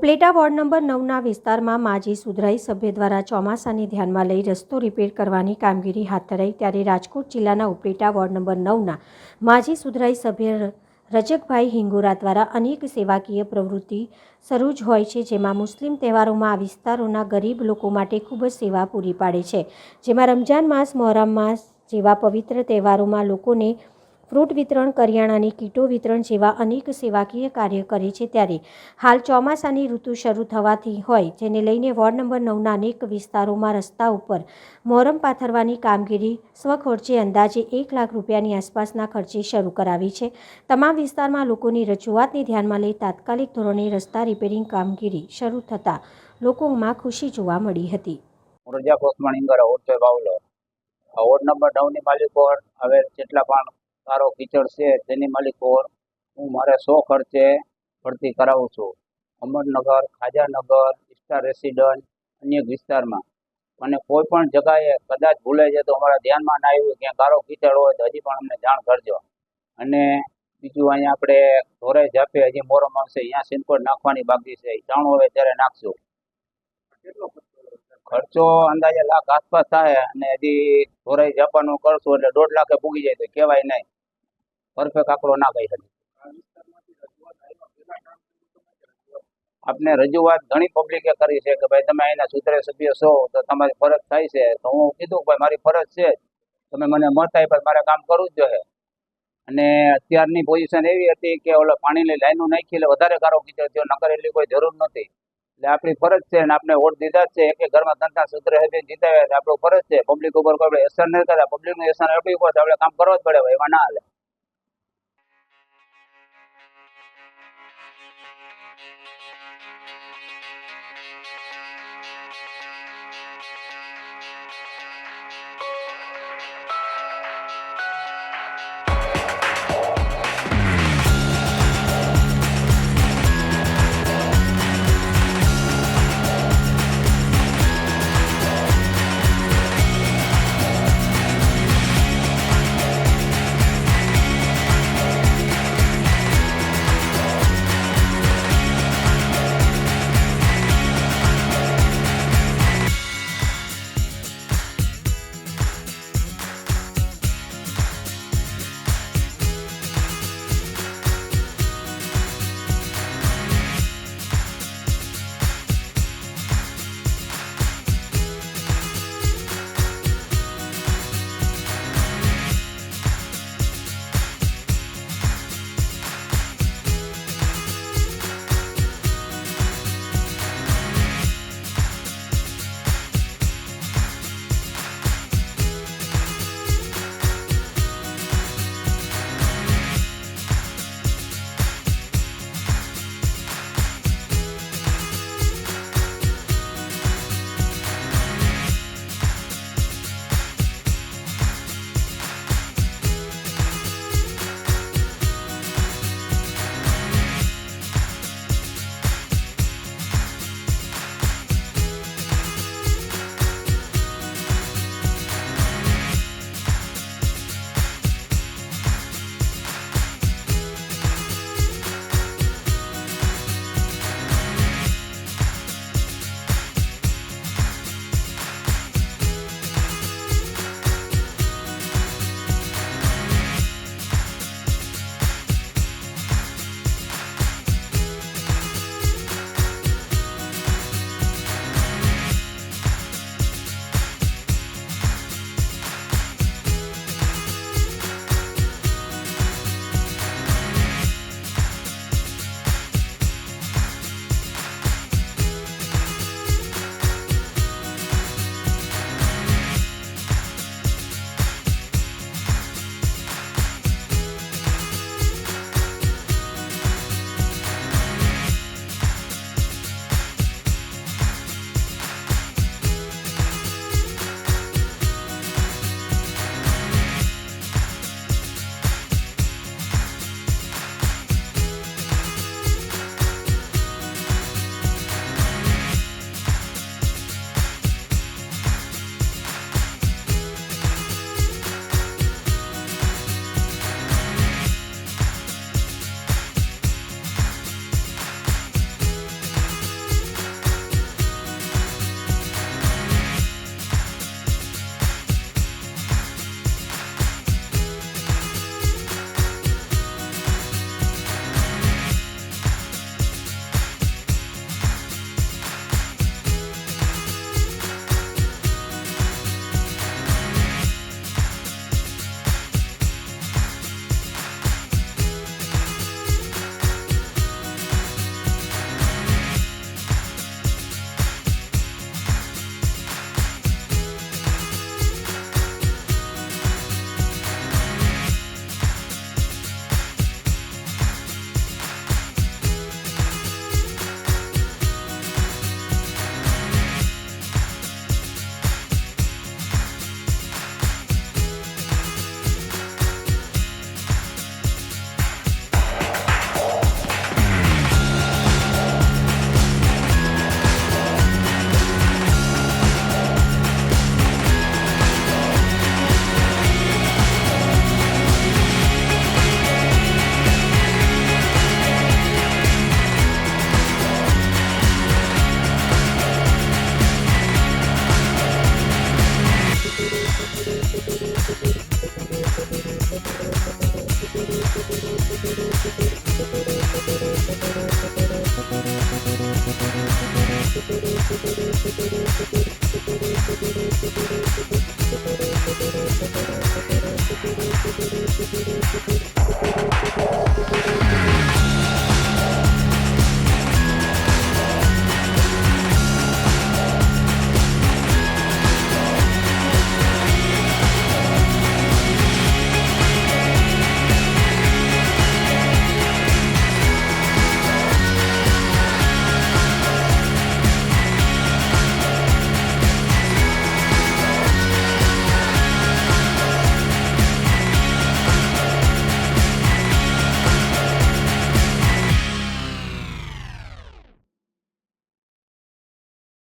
Upleta ward number નવના વિસ્તારમાં માજી સુધરાઈ સભ્ય દ્વારા ચોમાસાને ધ્યાનમાં લઈ રસ્તો રિપેર કરવાની કામગીરી હાથ ધરાઈ ત્યારે રાજકોટ જિલ્લાના ઉપલેટા વોર્ડ નંબર નવના માજી સુધરાઈ સભ્ય રજકભાઈ હિંગોરા દ્વારા અનેક સેવાકીય પ્રવૃત્તિ શરૂ જ હોય છે, જેમાં મુસ્લિમ તહેવારોમાં આ વિસ્તારોના ગરીબ લોકો માટે ખૂબ જ સેવા પૂરી પાડે છે. જેમાં રમજાન માસ, મોહરમ માસ જેવા પવિત્ર તહેવારોમાં લોકોને ફ્રૂટ વિતરણ, કરિયાણાની કીટો વિતરણ જેવા અનેક સેવાકીય કાર્ય કરે છે ત્યારે હાલ ચોમાસાની ઋતુ શરૂ થવાથી હોય, જેને લઈને વોર્ડ નંબર નવના અનેક વિસ્તારોમાં રસ્તા ઉપર મોરમ પાથરવાની કામગીરી સ્વખર્ચે અંદાજે એક લાખ રૂપિયાની આસપાસના ખર્ચે શરૂ કરાવી છે. તમામ વિસ્તારમાં લોકોની રજૂઆતને ધ્યાનમાં લઈ તાત્કાલિક ધોરણે રસ્તા રિપેરિંગ કામગીરી શરૂ થતાં લોકોમાં ખુશી જોવા મળી હતી. રજા કોસમાણ ઇંગરા ઓટો બાવલો. વોર્ડ નંબર નવની માલિકો હવે જેટલા પણ સારો કીચડ છે, તેની માલિકો હું મારે સો ખર્ચે ભરતી કરાવું છું. અમરનગર, ખાજાનગર ઇસ્ટા રેસિડન્ટ, અન્ય વિસ્તારમાં. અને કોઈ પણ જગાએ કદાચ ભૂલાઈ જાય તો અમારા ધ્યાનમાં ના આવ્યું ક્યાં કારો કીચડ હોય તો હજી પણ અમને જાણ કરજો. અને બીજું અહીંયા આપણે ધોરાઈ જાપે હજી મોરમ આવશે, અહીંયા સિનકોડ નાખવાની બાકી છે. જાણ હવે ત્યારે નાખશું. ખર્ચો અંદાજે લાખ આસપાસ થાય અને હજી ધોરાઈ જાપાનું કરશું એટલે દોઢ લાખે પૂગી જાય તો કહેવાય નહીં. પરફેક્ટ આંકડો ના કહી શકે આપને રજૂઆત ઘણી પબ્લિકે કરી છે કે ભાઈ તમે અહીંના સૂત્રે સભ્ય છો તો તમારી ફરજ થાય છે. તો હું કીધું ભાઈ મારી ફરજ છે તમે મને મત આપ્યા મારે કામ કરવું જ જોઈએ. અને અત્યારની પોઝિશન એવી હતી કે ઓલો પાણીની લાઈનો નાખી એટલે વધારે ગારો કીધો થયો, નકર એટલી કોઈ જરૂર નથી એટલે આપણી ફરજ છે અને આપણે વોટ દીધા છે. એક ઘરમાં ધંધા સૂત્ર હેબી જીતાવ્યા છે. આપણું ફરજ છે. પબ્લિક ઉપર કોઈ એસર નહીં કરતા પબ્લિકનું એસર આપણી ઉપર આપણે કામ કરવા જ પડે. એમાં ના હાલે. Thank